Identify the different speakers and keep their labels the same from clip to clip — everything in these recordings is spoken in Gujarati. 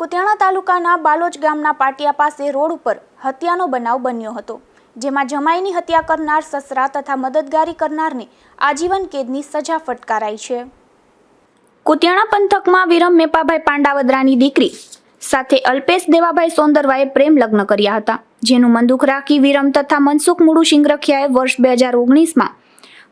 Speaker 1: કુતિયાણા તાલુકાના બાલોજ ગામના પાટિયા પાસે રોડ ઉપર હત્યાનો બનાવ બન્યો હતો, જેમાં જમાઈની હત્યા કરનાર સસરા તથા મદદગારી કરનારને આજીવન કેદની સજા ફટકારાઈ છે. કુતિયાણા પંથકમાં વિરમ મેપાભાઈ પાંડાવદરાની દીકરી સાથે અલ્પેશ દેવાભાઈ સોંદરવાએ પ્રેમ લગ્ન કર્યા હતા, જેનું મંદુક રાખી વિરમ તથા મનસુખ મુડુ સિંગરખિયાએ વર્ષ બે હજાર ઓગણીસમાં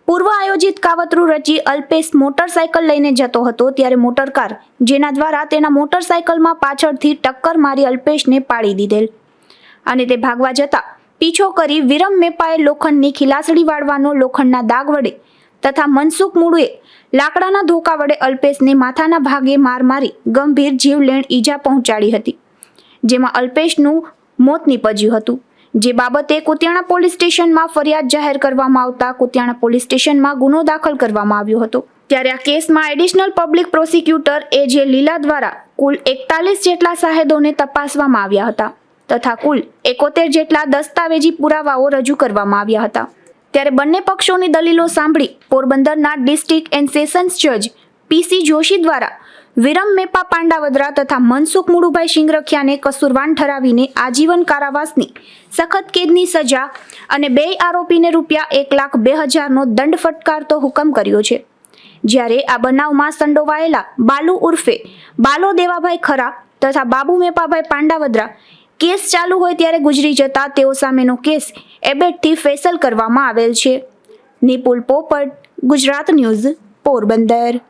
Speaker 1: પૂર્વ આયોજિત કાવતરું રચી અલ્પેશ મોટરસાયકલ લઈને જતો હતો ત્યારે મોટરકાર જેના દ્વારા તેના મોટરસાયકલમાં પાછળથી ટક્કર મારી અલ્પેશને પાડી દીધેલ. અને તે ભાગવા જતા પીછો કરી વિરમ મેપાએ લોખંડની ખિલાસડી વાળવાનો લોખંડના દાગ વડે તથા મનસુખ મુળુએ લાકડાના ધોકા વડે અલ્પેશને માથાના ભાગે માર મારી ગંભીર જીવલેણ ઈજા પહોંચાડી હતી, જેમાં અલ્પેશનું મોત નીપજ્યું હતું. જે બાબતે કુતિયાણા પોલીસ સ્ટેશનમાં ફરિયાદ જાહેર કરવામાં આવતા કુતિયાણા પોલીસ સ્ટેશનમાં ગુનો દાખલ કરવામાં આવ્યો હતો. ત્યારે આ કેસમાં એડિશનલ પબ્લિક પ્રોસિક્યુટર એ જે લીલા દ્વારા કુલ એકતાલીસ જેટલા સાહેદોને તપાસવામાં આવ્યા હતા તથા કુલ એકોતેર જેટલા દસ્તાવેજી પુરાવાઓ રજૂ કરવામાં આવ્યા હતા. ત્યારે બંને પક્ષોની દલીલો સાંભળી પોરબંદરના ડિસ્ટ્રિક્ટ એન્ડ સેશન્સ જજ પીસી જોશી દ્વારા વિરમ મેપા પાંડાવદરા તથા મનસુખ મુડુભાઈ શિંગરખિયાને કસુરવાન ઠરાવીને આજીવન કારાવાસની સખત કેદની સજા અને બે આરોપીને રૂપિયા એક લાખ બે હજારનો દંડ ફટકારતો હુકમ કર્યો છે. જ્યારે આ બનાવમાં સંડોવાયેલા બાલુ ઉર્ફે બાલો દેવાભાઈ ખરા તથા બાબુ મેપાભાઈ પાંડાવદરા કેસ ચાલુ હોય ત્યારે ગુજરી જતા તેઓ સામેનો કેસ એબેટથી ફેસલ કરવામાં આવેલ છે. નિપુલ પોપટ, ગુજરાત ન્યૂઝ, પોરબંદર.